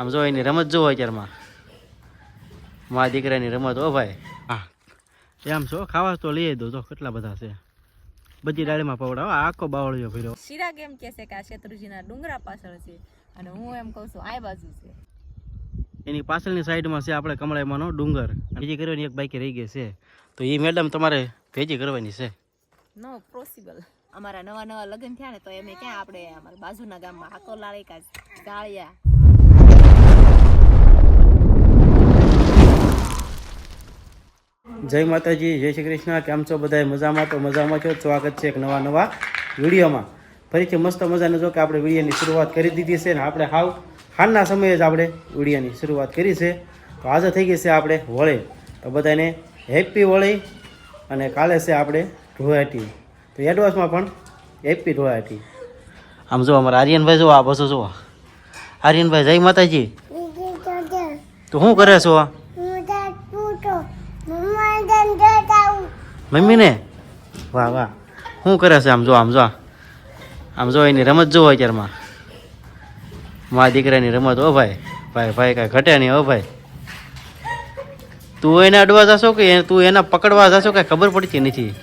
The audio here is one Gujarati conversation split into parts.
આમ જો એની રમત જોવો અત્યારમાં. મા દીકરાની રમત હો ભાઈ. હા. એમ છો? ખાવા તો લઈ દો તો કેટલા બધા છે. બધી ડાળીમાં પવડાવો આખો બાવળિયો ફર્યો શિરા એમ કે છે કે આ શેત્રુજીના ડુંગરા પાછળ છે? અને હું એમ કહું છું આ બાજુ છે. એની પાછળની સાઈડમાં છે આપણે કમળાઈમાંનો ડુંગર. બીજી કરવાની એક બાઈક રહી ગઈ છે. તો એ મેડમ તમારે ભેજી કરવાની છે. નો પોસિબલ અમારા નવા નવા લગ્ન થયા ને તો એમે ક્યાં આપણે અમારા બાજુના ગામમાં આકોલાળી કા ગાળિયા. જય માતાજી જય શ્રી કૃષ્ણ. કેમ છો બધા મજામાં? તો મજામાં છો? સ્વાગત છે એક નવા નવા વિડીયોમાં. ફરીથી મસ્ત મજાને જો કે આપણે વિડીયોની શરૂઆત કરી દીધી છે ને આપણે હાવ હાલના સમયે જ આપણે વિડીયોની શરૂઆત કરી છે. તો આજે થઈ ગઈ છે આપણે હોળી તો બધાને હેપી હોળી અને કાલે છે આપણે ધોળાટી તો એડવાન્સમાં પણ હેપી ધોળાટી આમ જો અમારા આર્યનભાઈ જો આ બસો જો. આર્યનભાઈ જય માતાજી. તો શું કરે છો? મમ્મીને વાહ વાહ. શું કરે છે આમ જો આમ જો. આમ જો, એની રમત જોવો અત્યારમાં મા. દીકરાની રમત, ઓ ભાઈ. ભાઈ ભાઈ, કાંઈ ઘટે નહીં, ઓ ભાઈ. તું એને અડવા જશો કે તું એના પકડવા જશો કે ખબર પડતી નથી?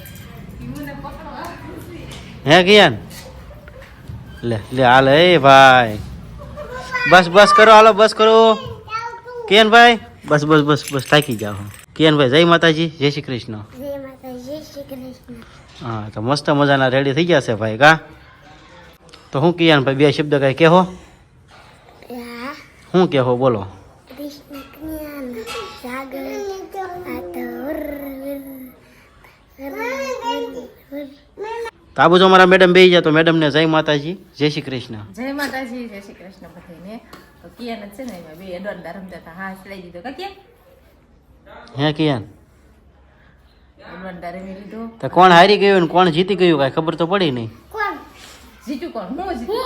હે, કિયાન? લે લે હાલ એ ભાઈ. બસ બસ કરો, હાલો, બસ કરો. કિયાન ભાઈ? બસ બસ બસ બસ, થાકી જાઓ. કિયાન ભાઈ, જય માતાજી, જય શ્રી કૃષ્ણ. હા તો મસ્ત મજાના રેડી થઈ ગયા છે ભાઈ કા? તો હું કિયાન ભાઈ બે શબ્દ કઈ કહેવો? શું કહેવો બોલો. તો જો અમારા મેડમ બેસી જાય તો મેડમને જય માતાજી જય શ્રી કૃષ્ણ. જય માતાજી જય શ્રી કૃષ્ણ બધાને તો કિયાન છે ને એમાં બે એડવાન્ડા રમતા હતા હા સિલાઈ દીધો કા કિયાન હે કિયાન? તો કોણ હારી ગયું ને કોણ જીતી ગયું કાંઈ ખબર તો પડી નહીં. કોણ? જીત્યું કોણ? હું જીતી.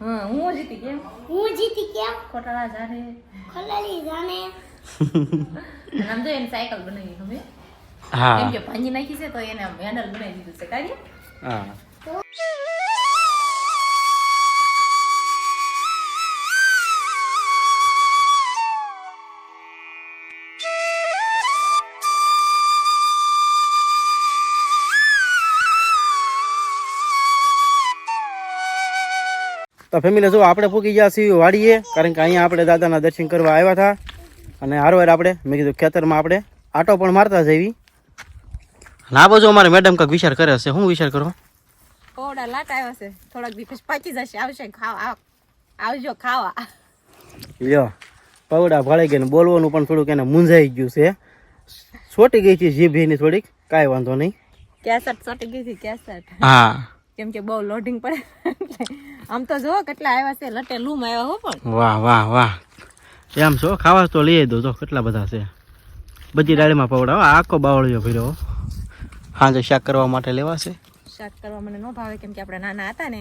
હા હું. જીતી કેમ? હું જીતી કેમ? ખોટાળા જાને ખોલાલી જાને નામ આમ જો એને સાયકલ બનાવી હવે હા. કેમ કે ભાંજી નાખી છે તો એને હેન્ડલ બનાવી દીધું છે કાર્ય હા. તો ફેમિલી જો આપણે પૂકી ગયા છીએ વાડીએ કારણ કે અહીંયા આપણે દાદાના દર્શન કરવા આવ્યા હતા. અને હારવાર આપણે મેં કીધું ખેતરમાં આપણે આટો પણ મારતા જઈવી ના બાજુ અમારે મેડમ કંઈક વિચાર કરે છે. શું વિચાર કરો? કોવડા લાટ આવ્યા છે. થોડાક દિવસ પાકી જશે. આવશે ખાવા. આવ- આવજો ખાવા. લ્યો પવડા ગયા ને બોલવાનું પણ થોડુંક એને મૂંઝાઈ ગયું છે. છોટી ગઈ છે જીભ એની થોડીક. કાંઈ વાંધો નહીં. કેસટ ચોટી ગઈ હતી કેસટ. હા. કેમ કે બહુ લોડિંગ પડે. આમ તો જો કેટલા આવ્યા છે લટે લૂમ આવ્યા હો પણ. વાહ વાહ વાહ. એમ છો? ખાવા તો લઈ દો જો કેટલા બધા છે? બધી ડાળીમાં પવડા હો, આખો બાવળિયો ફર્યો સાંજે શાક કરવા માટે લેવા છે? શાક કરવા મને નો ભાવે કેમ કે આપણે નાના હતા ને.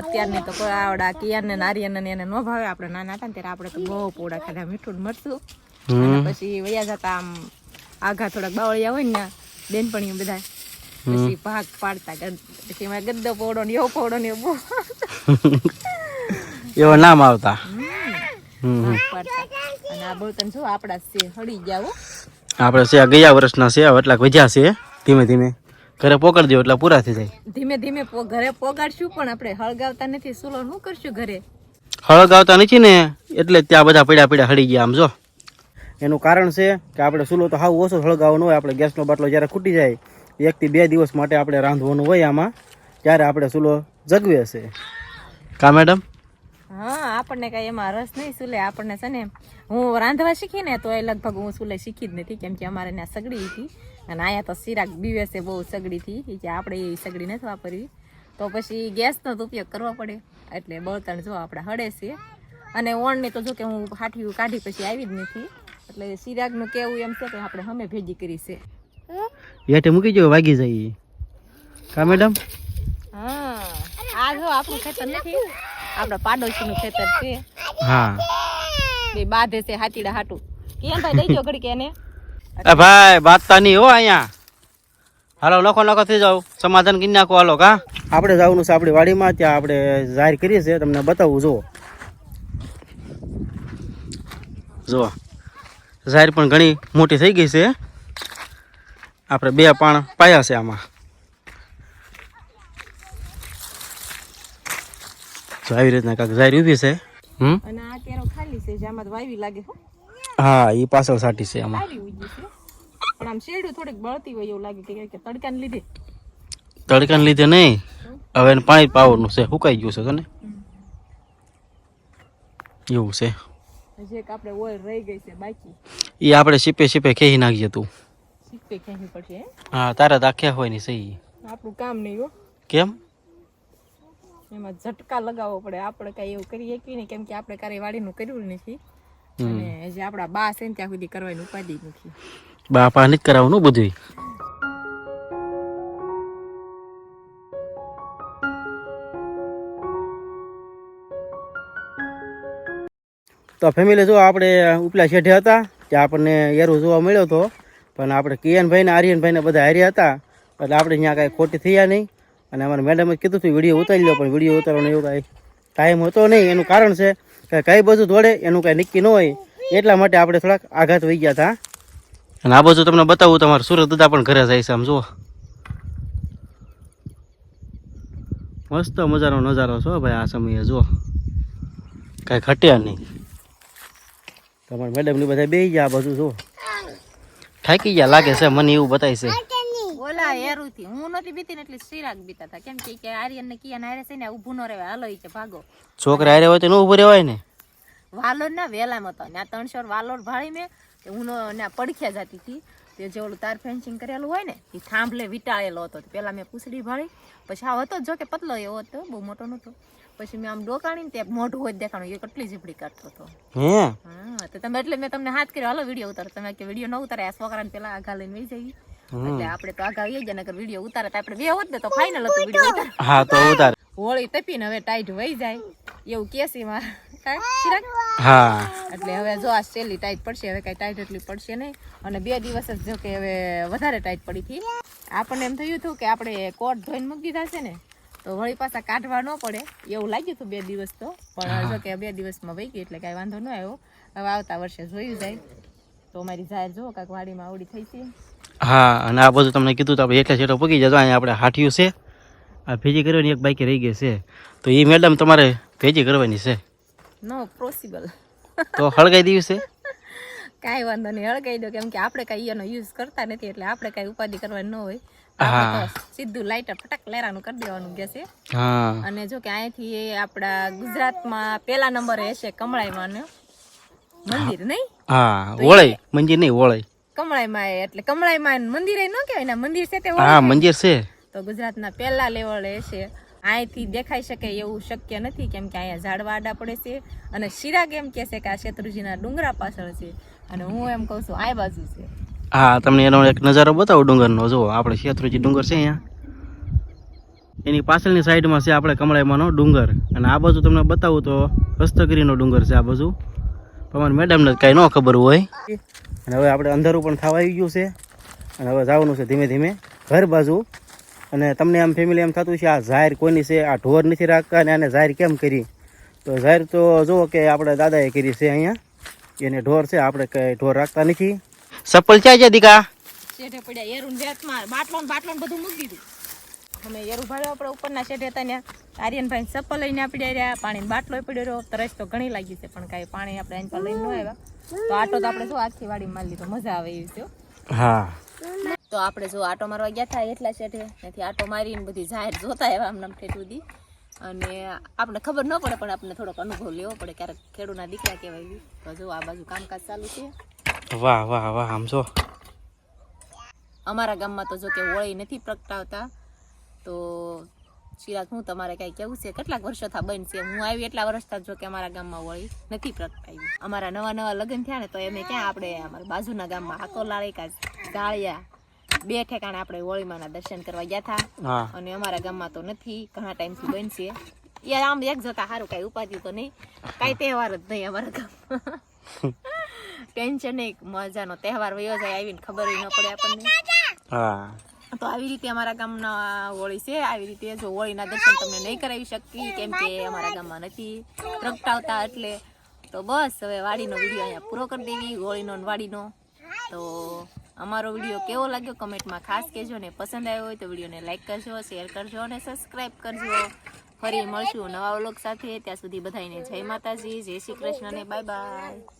અત્યાર ને તો કોઈ આવડા કિયાર ને નારિયન ને એને નો ભાવે. આપણે નાના હતા ને ત્યારે આપણે તો બહુ પોડા ખાધા મીઠું મરચું. અને પછી વયા જતા આમ આઘા થોડાક બાવળિયા હોય ને બેનપણીઓ બધા પછી ભાગ પાડતા પછી એમાં ગદ્દો પોડો ને એવો પોડો ને એવો. એવા નામ આવતા. અને આ બળતણ જો આપડા છે હળી ગયા હો. આપણે છે ગયા વર્ષના છે એટલા વધ્યા છે ધીમે ધીમે. ઘરે પોકડી દો એટલે પૂરા થઈ જાય. ધીમે ધીમે ઘરે પોગાડશું પણ આપણે હળગાવતા નથી. સુલો શું કરશું ઘરે? હળગાવતા નથી ને એટલે ત્યાં બધા પીડા પીડા હળી ગયા આમ જો. એનું કારણ છે કે આપણે સુલો તો હાવ ઓછો હળગાવવાનો હોય આપણે ગેસનો બાટલો જ્યારે ખૂટી જાય એકથી બે દિવસ માટે આપણે રાંધવાનું હોય આમાં ત્યારે આપણે ચૂલો જગવે છે. કા મેડમ? હા આપણને કઈ એમાં રસ નહીં સુલે આપણને છે ને હું રાંધવા શીખી ને તો એ લગભગ હું સુલે શીખી જ નથી કેમ કે અમારે ત્યાં સગડી હતી. અને અહીંયા તો સિરાક બીવે છે બહુ સગડી થી કે આપણે એ સગડી નથી વાપરવી. તો પછી ગેસનો જ ઉપયોગ કરવો પડે. એટલે બળતણ જો આપણે હળે છે. અને ઓણને તો જો કે હું હાઠિયું કાઢી પછી આવી જ નથી. એટલે સિરાગનું કેવું એમ છે કે આપણે હમે ભેગી કરી છે. હેઠે મૂકી જો વાગી જાય કા મેડમ? હા આ જો આપણું ખેતર નથી. આપણા પાડોશીનું ખેતર છે. હા. બે બાંધે છે હાથીડા હાટુ. કેમ ભાઈ દઈ દો ઘડી કે એને. એ ભાઈ બાતતા નહીં હો અહીંયા. હાલો લખો લખો થઈ જાવ સમાધાન કરી નાખો હાલો કા? આપણે જવાનું છે આપણી વાડીમાં ત્યાં આપણે જાહેર કરીએ છીએ. તમને બતાવું જુઓ. જો જાહેર પણ ઘણી મોટી થઈ ગઈ છે. આપણે બે પાણ પાયા છે આમાં. જો આવી રીતના કાંક ઝાર ઊભી છે. હમ? અને આ કેરો ખાલી છે જેમાં તો વાવી લાગે હો. હા એ પાછળ સાટી છે આમાં. પણ આમ શેરડું થોડીક બળતી હોય એવું લાગે કે કે તડકાને લીધે. તડકાને લીધે નહીં. હવે એને પાણી પાવાનું છે સુકાઈ ગયું છે તને એવું છે. જે આપણે ઓઇલ રહી ગઈ છે બાકી. એ આપણે સીપે સીપે ખેહી નાખીએ તું શીખવે ખેંચવી પડશે હા? તારા દાખ્યા હોય ને સહી. આપણું કામ નહીં હો. કેમ? એમાં ઝટકા લગાવવો પડે. આપણે કઈ એવું કરી શકીએ ને કેમ કે આપણે કાંઈ વાડીનું કર્યું નથી. અને હજી આપણા બા છે ને ત્યાં સુધી કરવાની ઉપાધિ નથી. બાપા નથી કરાવવાનું બધું તો ફેમિલી જો આપણે ઉપલા શેઠે હતા ત્યાં આપણને એરો જોવા મળ્યો હતો. પણ આપણે કિયાનભાઈ ને આર્યનભાઈને બધા હાર્યા હતા. એટલે આપણે ત્યાં કાંઈ ખોટી થયા નહીં. અને અમારા મેડમે કીધું હતું વીડિયો ઉતારી લો પણ વીડિયો ઉતારવાનો એવું કાંઈ ટાઈમ હતો નહીં. એનું કારણ છે કે કઈ બધું દોડે એનું કાંઈ નક્કી ન હોય. એટલા માટે આપણે થોડાક આઘાત વહી ગયા હતા. અને આ બધું તમને બતાવું તમારે સુરત દાદા પણ ઘરે જાય છે આમ જુઓ. મસ્ત મજાનો નજારો છો ભાઈ આ સમયે જુઓ. કાંઈ ઘટ્યા નહીં. તમારા મેડમની બધા બે ગયા આ બધું જુઓ. થાકી ગયા લાગે છે મને એવું બતાય છે. ઓલા હેરું થી હું નથી બીતી ને એટલે શ્રીરાગ બીતા હતા કેમ કે આર્યન ને કિયાન હારે છે ને ઊભું ન રહેવાય. હાલો છે ભાગો. છોકરા હારે હોય તો ન ઊભું રહેવાય ને? વાલોર ના વેલામાં મતો ને આ ત્રણસો વાલોર ભાળી મેં કે હું ના પડખ્યા જતી હતી તે જે ઓલું તાર ફેન્સિંગ કરેલું હોય ને એ થાંભલે વિટાળેલો હતો. પેલા મેં પૂછડી ભાળી. પછી આ હતો જો કે પતલો એવો હતો બહુ મોટો નતો પછી મેં આમ ડોકાણીને તે મોઢું હોય જ દેખાણું. એ કેટલી ઝીપડી કાઢતો હતો. હે? હા તો તમે એટલે મેં તમને હાથ કર્યો. હાલો વીડિયો ઉતારો. તમે કે વીડિયો ન ઉતારે. આ છોકરાને પેલા આઘા લઈને વહી જઈએ. એટલે આપણે તો આગા વહી જાય નકર વીડિયો ઉતારે તો આપણે બે હોત ને તો ફાઇનલ હતો વીડિયો ઉતાર. હા તો ઉતાર. હોળી તપીને હવે ટાઈટ વહી જાય. એવું કેસી માં હા. એટલે હવે જો આ સેલી ટાઈટ પડશે હવે કઈ ટાઈટ એટલી પડશે નહીં. અને બે દિવસ જ જો કે હવે વધારે ટાઈટ પડી હતી. આપણને એમ થયું હતું કે આપણે કોટ ધોઈને મૂકી દીધા છે ને તો વળી પાછા કાઢવા ન પડે. એવું લાગ્યું હતું બે દિવસ તો. પણ જો કે બે દિવસમાં વહી ગઈ એટલે કાંઈ વાંધો ન આવ્યો. હવે આવતા વર્ષે જોયું જાય. તો અમારી જાહેર જો કાંક વાડીમાં આવડી થઈ છે. હા અને આ બધું તમને કીધું તો આપણે એટલે છેટો પગી જતો અહીંયા આપણે હાઠિયું છે. આ ભેજી કરવાની એક બાઈકે રહી ગઈ છે. તો એ મેડમ તમારે ભેજી કરવાની છે. નો પોસિબલ તો હળગાઈ દેવી છે? કાંઈ વાંધો નહીં. હળગાઈ દો કેમ કે આપણે કાંઈ એનો યુઝ કરતા નથી એટલે આપણે કાંઈ ઉપાધિ કરવાની ન હોય. સીધું લાઇટર ફટાક લેરાનું કરી દેવાનું ગેસે હા. અને જો કે અહીંથી એ આપણા ગુજરાતમાં પેલા નંબરે હશે કમળાઈમાં મંદિર નહીં? હા વળાઈ. મંદિર નહીં વળાઈ. કમળાઈમાં એટલે કમળાઈમાં મંદિર ન કહેવાય ને મંદિર છે તે હા મંદિર છે. તો ગુજરાતના પહેલા લેવલે હશે અહીંથી દેખાઈ શકે એવું શક્ય નથી કેમ કે અહીંયા ઝાડવા આડા પડે છે. અને શિરાગ એમ કહે છે કે આ શેત્રુજીના ડુંગરા પાછળ છે. અને હું એમ કહું છું આ બાજુ છે. હા, તમને એનો એક નજારો બતાવો ડુંગરનો. જુઓ, આપણે શેત્રુજી ડુંગર છે અહીંયા. એની પાછળની સાઈડમાં છે આપણે કમળાઈમાંનો ડુંગર. અને આ બાજુ તમને બતાવું તો હસ્તગીરીનો ડુંગર છે આ બાજુ. તમારે મેડમને કાંઈ ન ખબર હોય. અને હવે આપણે અંધારું પણ થવા આવી ગયું છે. અને હવે જવાનું છે ધીમે ધીમે ઘર બાજુ. અને તમને આમ ફેમિલી એમ થતું છે આ ઝાહેર કોની છે, આ ઢોર નથી રાખતા અને આને ઝાહેર કેમ કરી? તો ઝાહેર તો જુઓ કે આપણે દાદાએ કરી છે અહીંયા. એને ઢોર છે, આપણે કંઈ ઢોર રાખતા નથી. સપલ ક્યાં છે દીકા? શેઠે પડ્યા એરું વેતમાં બાટલો બાટલો બધું મૂકી દીધું. અમે એરું ભાડ્યો આપણે ઉપરના શેઠે હતા ત્યાં આર્યનભાઈ સપ્પલ લઈને આપી રહ્યા પાણીનો બાટલો પડ્યો રહ્યો. તરસ તો ઘણી લાગી છે પણ કાંઈ પાણી આપણે અહીં પર લઈને ન આવ્યા. તો આટો તો આપણે જો આખી વાડી મારી લીધો મજા આવે એવી છે હા. તો આપણે જો આટો મારવા ગયા હતા એટલા શેઠે ત્યાંથી આટો મારીને બધી જાહેર જોતા એવા આમ નામ ઠેઠ સુધી અને આપણે ખબર ન પડે પણ આપણને થોડોક અનુભવ લેવો પડે ક્યારેક ખેડૂના દીકરા કહેવાય તો જો આ બાજુ કામકાજ ચાલુ છે. વાહ વાહ વાહ આમ જો અમારા ગામમાં તો જો કે હોળી નથી પ્રગટાવતા તો ચિરાગ હું તમારે કઈ કેવું છે? કેટલાક વર્ષો થા છે હું આવી એટલા વર્ષ થા જો કે અમારા ગામમાં હોળી નથી પ્રગટાવી. અમારા નવા નવા લગ્ન થયા ને તો એમે ક્યાં આપણે અમારા બાજુના ગામમાં આકોલાળી કા ગાળિયા બે ઠેકાણે આપણે હોળીમાના દર્શન કરવા ગયા હતા અને અમારા ગામમાં તો નથી ઘણા ટાઈમથી બનશે. યાર આમ એક જતા સારું કઈ ઉપાધિ તો નહીં. કઈ તહેવાર જ નહીં અમારા ગામમાં. ટેન્શન એક મજાનો તહેવાર વયો જાય આવીને ખબર ન પડે આપણને. હા. તો આવી રીતે અમારા ગામના હોળી છે આવી રીતે જો હોળીના દર્શન તમને નહીં કરાવી શકી કેમ કે અમારા ગામમાં નથી પ્રગટાવતા એટલે. તો બસ હવે વાડીનો વીડિયો અહીંયા પૂરો કરી દેવી હોળીનો વાડીનો. તો અમારો વીડિયો કેવો લાગ્યો કમેન્ટમાં ખાસ કહેજો ને પસંદ આવ્યો હોય તો વિડીયોને લાઈક કરજો શેર કરજો અને સબસ્ક્રાઈબ કરજો. ફરી મળશું નવા વ્લોગ સાથે ત્યાં સુધી બધાને જય માતાજી જય શ્રી કૃષ્ણ અને બાય બાય.